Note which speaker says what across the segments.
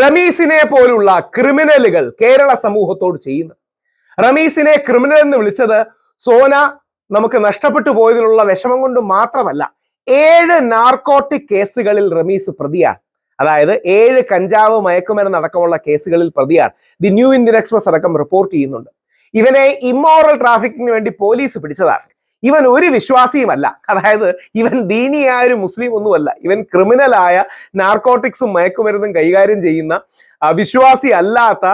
Speaker 1: റമീസിനെ പോലുള്ള ക്രിമിനലുകൾ കേരള സമൂഹത്തോട് ചെയ്യുന്നത്. റമീസിനെ ക്രിമിനൽ എന്ന് വിളിച്ചത് സോന നമുക്ക് നഷ്ടപ്പെട്ടു പോയതിലുള്ള വിഷമം കൊണ്ട് മാത്രമല്ല ഏഴ് നാർക്കോട്ടിക് കേസുകളിൽ റമീസ് പ്രതിയാണ്. അതായത് ഏഴ് കഞ്ചാവ് മയക്കുമരുന്ന് അടക്കമുള്ള കേസുകളിൽ പ്രതിയാണ്. ദി ന്യൂ ഇന്ത്യൻ എക്സ്പ്രസ് അടക്കം റിപ്പോർട്ട് ചെയ്യുന്നുണ്ട്. ഇവനെ ഇമ്മോറൽ ട്രാഫിക്കിന് വേണ്ടി പോലീസ് പിടിച്ചതാണ്. ഇവൻ ഒരു വിശ്വാസിയുമല്ല. അതായത് ഇവൻ ദീനിയായ ഒരു മുസ്ലിം ഒന്നുമല്ല. ഇവൻ ക്രിമിനലായ നാർക്കോട്ടിക്സും മയക്കുമരുന്നും കൈകാര്യം ചെയ്യുന്ന വിശ്വാസി അല്ലാത്ത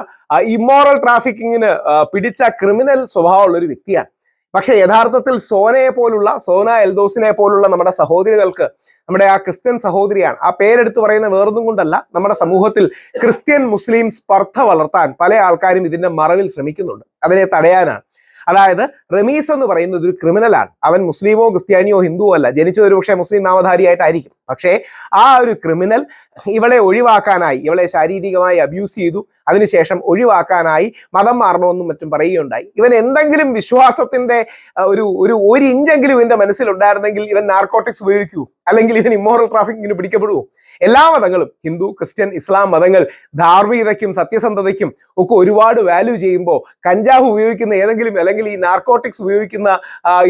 Speaker 1: ഇമ്മോറൽ ട്രാഫിക്കിങ്ങിന് പിടിച്ച ക്രിമിനൽ സ്വഭാവമുള്ള ഒരു വ്യക്തിയാണ്. പക്ഷെ യഥാർത്ഥത്തിൽ സോനയെ പോലുള്ള സോന എൽദോസിനെ പോലുള്ള നമ്മുടെ സഹോദരികൾക്ക് നമ്മുടെ ആ ക്രിസ്ത്യൻ സഹോദരിയാണ്. ആ പേരെടുത്ത് പറയുന്ന വേറൊന്നും കൊണ്ടല്ല നമ്മുടെ സമൂഹത്തിൽ ക്രിസ്ത്യൻ മുസ്ലിം സ്പർദ്ധ വളർത്താൻ പല ആൾക്കാരും ഇതിന്റെ മറവിൽ ശ്രമിക്കുന്നുണ്ട്. അതിനെ തടയാനാണ്. അതായത് റമീസ് എന്ന് പറയുന്നത് ഒരു ക്രിമിനലാണ് അവൻ മുസ്ലിമോ ക്രിസ്ത്യാനിയോ ഹിന്ദുവോ അല്ല. ജനിച്ചത് ഒരു പക്ഷേ മുസ്ലിം നാമധാരിയായിട്ടായിരിക്കും. പക്ഷേ ആ ഒരു ക്രിമിനൽ ഇവളെ ഒഴിവാക്കാനായി ഇവളെ ശാരീരികമായി അബ്യൂസ് ചെയ്തു. അതിനുശേഷം ഒഴിവാക്കാനായി മതം മാറണമെന്നും മറ്റും പറയുകയുണ്ടായി. ഇവൻ എന്തെങ്കിലും വിശ്വാസത്തിന്റെ ഒരു ഒരു ഒരു ഇഞ്ചെങ്കിലും ഇവന്റെ മനസ്സിലുണ്ടായിരുന്നെങ്കിൽ ഇവൻ നാർക്കോട്ടിക്സ് ഉപയോഗിക്കൂ അല്ലെങ്കിൽ ഇതിന് ഇമ്മോറൽ ട്രാഫിക്കിങ്ങിന് പിടിക്കപ്പെടുവോ? എല്ലാ മതങ്ങളും ഹിന്ദു ക്രിസ്ത്യൻ ഇസ്ലാം മതങ്ങൾ ധാർമ്മികതയ്ക്കും സത്യസന്ധതയ്ക്കും ഒക്കെ ഒരുപാട് വാല്യൂ ചെയ്യുമ്പോൾ കഞ്ചാവ് ഉപയോഗിക്കുന്ന ഏതെങ്കിലും അല്ലെങ്കിൽ ഈ നാർക്കോട്ടിക്സ് ഉപയോഗിക്കുന്ന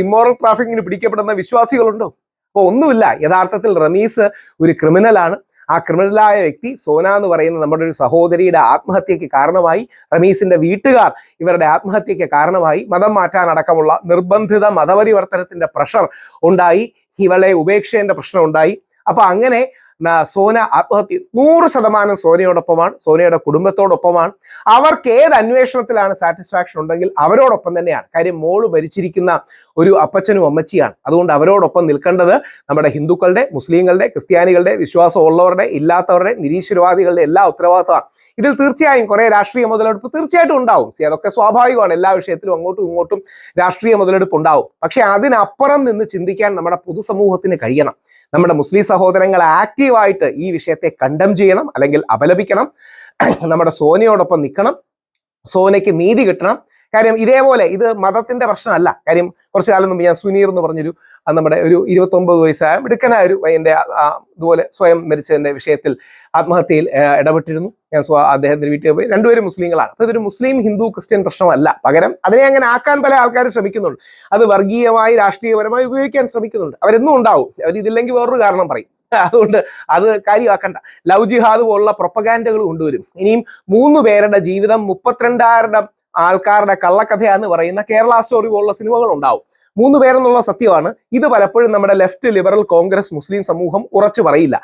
Speaker 1: ഇമ്മോറൽ ട്രാഫിക്കിങ്ങിന് പിടിക്കപ്പെടുന്ന വിശ്വാസികളുണ്ടോ? അപ്പോൾ ഒന്നുമില്ല. യഥാർത്ഥത്തിൽ റമീസ് ഒരു ക്രിമിനലാണ് ആ ക്രിമിനലായ വ്യക്തി സോന എന്ന് പറയുന്ന നമ്മുടെ ഒരു സഹോദരിയുടെ ആത്മഹത്യക്ക് കാരണമായി റമീസിന്റെ വീട്ടുകാർ ഇവരുടെ ആത്മഹത്യക്ക് കാരണമായി മതം മാറ്റാനടക്കമുള്ള നിർബന്ധിത മതപരിവർത്തനത്തിന്റെ പ്രഷർ ഉണ്ടായി ഇവളെ ഉപേക്ഷേന്റെ പ്രശ്നം ഉണ്ടായി. അപ്പൊ അങ്ങനെ സോന ആത്മഹത്യ നൂറ് ശതമാനം സോനയോടൊപ്പമാണ് സോനയുടെ കുടുംബത്തോടൊപ്പമാണ്. അവർക്ക് ഏത് അന്വേഷണത്തിലാണ് സാറ്റിസ്ഫാക്ഷൻ ഉണ്ടെങ്കിൽ അവരോടൊപ്പം തന്നെയാണ്. കാര്യം മോൾ ഭരിച്ചിരിക്കുന്ന ഒരു അപ്പച്ചനും അമ്മച്ചിയാണ്. അതുകൊണ്ട് അവരോടൊപ്പം നിൽക്കേണ്ടത് നമ്മുടെ ഹിന്ദുക്കളുടെ മുസ്ലിങ്ങളുടെ ക്രിസ്ത്യാനികളുടെ വിശ്വാസമുള്ളവരുടെ ഇല്ലാത്തവരുടെ നിരീശ്വരവാദികളുടെ എല്ലാ ഉത്തരവാദിത്തമാണ്. ഇതിൽ തീർച്ചയായും കുറെ രാഷ്ട്രീയ മുതലെടുപ്പ് തീർച്ചയായിട്ടും ഉണ്ടാവും. സി അതൊക്കെ സ്വാഭാവികമാണ്. എല്ലാ വിഷയത്തിലും അങ്ങോട്ടും ഇങ്ങോട്ടും രാഷ്ട്രീയ മുതലെടുപ്പ് ഉണ്ടാവും. പക്ഷെ അതിനപ്പുറം നിന്ന് ചിന്തിക്കാൻ നമ്മുടെ പൊതുസമൂഹത്തിന് കഴിയണം. നമ്മുടെ മുസ്ലിം സഹോദരങ്ങൾ ആക്റ്റീവായിട്ട് ഈ വിഷയത്തെ കണ്ടം ചെയ്യണം അല്ലെങ്കിൽ അപലപിക്കണം. നമ്മുടെ സോനയോടൊപ്പം നിൽക്കണം. സോനയ്ക്ക് നീതി കിട്ടണം. കാര്യം ഇതേപോലെ ഇത് മതത്തിന്റെ പ്രശ്നമല്ല. കാര്യം കുറച്ചു കാലം മുമ്പ് ഞാൻ സുനീർ എന്ന് പറഞ്ഞൊരു നമ്മുടെ ഒരു ഇരുപത്തൊമ്പത് വയസ്സായ മിടുക്കനായ ഒരു ആ, ഇതുപോലെ സ്വയം മരിച്ചതിന്റെ വിഷയത്തിൽ ആത്മഹത്യയിൽ ഇടപെട്ടിരുന്നു. ഞാൻ സ്വ അദ്ദേഹത്തിന്റെ വീട്ടിൽ പോയി. രണ്ടുപേരും മുസ്ലിങ്ങളാണ്. അപ്പൊ ഇതൊരു മുസ്ലിം ഹിന്ദു ക്രിസ്ത്യൻ പ്രശ്നമല്ല. പകരം അതിനെ അങ്ങനെ ആക്കാൻ പല ആൾക്കാർ ശ്രമിക്കുന്നുണ്ട്. അത് വർഗീയമായി രാഷ്ട്രീയപരമായി ഉപയോഗിക്കാൻ ശ്രമിക്കുന്നുണ്ട്. അവരെന്നും ഉണ്ടാവും. അവർ ഇതില്ലെങ്കിൽ വേറൊരു കാരണം പറയും. അതുകൊണ്ട് അത് കാര്യമാക്കണ്ട. ലവ് ജിഹാദ് പോലുള്ള പ്രൊപ്പഗാൻഡകൾ കൊണ്ടുവരും. ഇനിയും മൂന്ന് പേരുടെ ജീവിതം മുപ്പത്തിരണ്ടായിരം ആൾക്കാരുടെ കള്ളക്കഥയാന്ന് പറയുന്ന കേരള സ്റ്റോറി പോലുള്ള സിനിമകൾ ഉണ്ടാവും. മൂന്ന് പേരെന്നുള്ള സത്യമാണ്. ഇത് പലപ്പോഴും നമ്മുടെ ലെഫ്റ്റ് ലിബറൽ കോൺഗ്രസ് മുസ്ലിം സമൂഹം ഉറച്ചു പറയില്ല.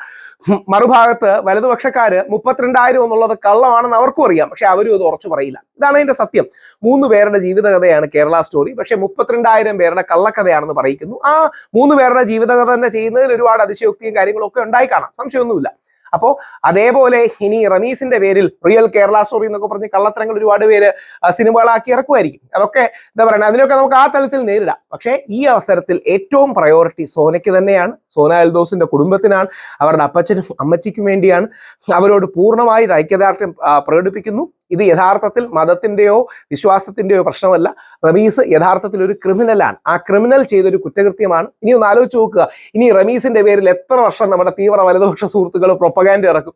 Speaker 1: മറുഭാഗത്ത് വലതുപക്ഷക്കാര് മുപ്പത്തിരണ്ടായിരം എന്നുള്ളത് കള്ളമാണെന്ന് അവർക്കും അറിയാം. പക്ഷെ അവരും അത് ഉറച്ചു പറയില്ല. ഇതാണ് അതിന്റെ സത്യം. മൂന്ന് പേരുടെ ജീവിതകഥയാണ് കേരള സ്റ്റോറി. പക്ഷെ മുപ്പത്തിരണ്ടായിരം പേരുടെ കള്ളക്കഥയാണെന്ന് പറയിക്കുന്നു. ആ മൂന്ന് പേരുടെ ജീവിതകഥ തന്നെ ചെയ്യുന്നതിൽ ഒരുപാട് അതിശയോക്തിയും കാര്യങ്ങളൊക്കെ ഉണ്ടായി കാണാം. സംശയമൊന്നുമില്ല. അപ്പോ അതേപോലെ ഇനി റമീസിന്റെ പേരിൽ റിയൽ കേരള സ്റ്റോറി എന്നൊക്കെ പറഞ്ഞ് കള്ളത്തരങ്ങൾ ഒരുപാട് പേര് സിനിമകളാക്കി ഇറക്കുമായിരിക്കും. അതൊക്കെ എന്താ പറയുക അതിനൊക്കെ നമുക്ക് ആ തലത്തിൽ നേരിടാം. പക്ഷേ ഈ അവസരത്തിൽ ഏറ്റവും പ്രയോറിറ്റി സോനയ്ക്ക് തന്നെയാണ്. സോന എൽദോസിന്റെ കുടുംബത്തിനാണ്. അവരുടെ അപ്പച്ചനും അമ്മച്ചിക്കും വേണ്ടിയാണ്. അവരോട് പൂർണമായി ഐക്യദാർഢ്യം പ്രകടിപ്പിക്കുന്നു. ഇത് യഥാർത്ഥത്തിൽ മതത്തിന്റെയോ വിശ്വാസത്തിന്റെയോ പ്രശ്നമല്ല. റമീസ് യഥാർത്ഥത്തിൽ ഒരു ക്രിമിനലാണ് ആ ക്രിമിനൽ ചെയ്തൊരു കുറ്റകൃത്യമാണ്. ഇനി ഒന്ന് ആലോചിച്ച് നോക്കുക. ഇനി റമീസിന്റെ പേരിൽ എത്ര വർഷം നമ്മുടെ തീവ്ര വലതുപക്ഷ സുഹൃത്തുക്കൾ പ്രൊപ്പഗാൻഡ് ഇറക്കും.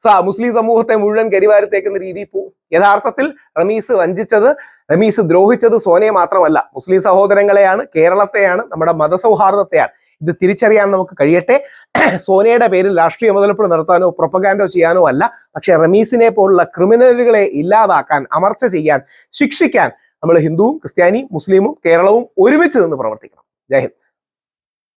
Speaker 1: സാ മുസ്ലിം സമൂഹത്തെ മുഴുവൻ കരിവാരത്തേക്കുന്ന രീതിയിൽ പോവും. യഥാർത്ഥത്തിൽ റമീസ് വഞ്ചിച്ചത് റമീസ് ദ്രോഹിച്ചത് സോനയെ മാത്രമല്ല. മുസ്ലിം സഹോദരങ്ങളെയാണ് കേരളത്തെയാണ് നമ്മുടെ മതസൗഹാർദ്ദത്തെയാണ്. ഇത് തിരിച്ചറിയാൻ നമുക്ക് കഴിയട്ടെ. സോനയുടെ പേരിൽ രാഷ്ട്രീയ മുതലെടുപ്പ് നടത്താനോ പ്രൊപ്പഗാൻഡോ ചെയ്യാനോ അല്ല. പക്ഷെ റമീസിനെ പോലുള്ള ക്രിമിനലുകളെ ഇല്ലാതാക്കാൻ അമർച്ച ചെയ്യാൻ ശിക്ഷിക്കാൻ നമ്മൾ ഹിന്ദുവും ക്രിസ്ത്യാനിയും മുസ്ലിമും കേരളവും ഒരുമിച്ച് നിന്ന് പ്രവർത്തിക്കണം. ജയ് ഹിന്ദ്.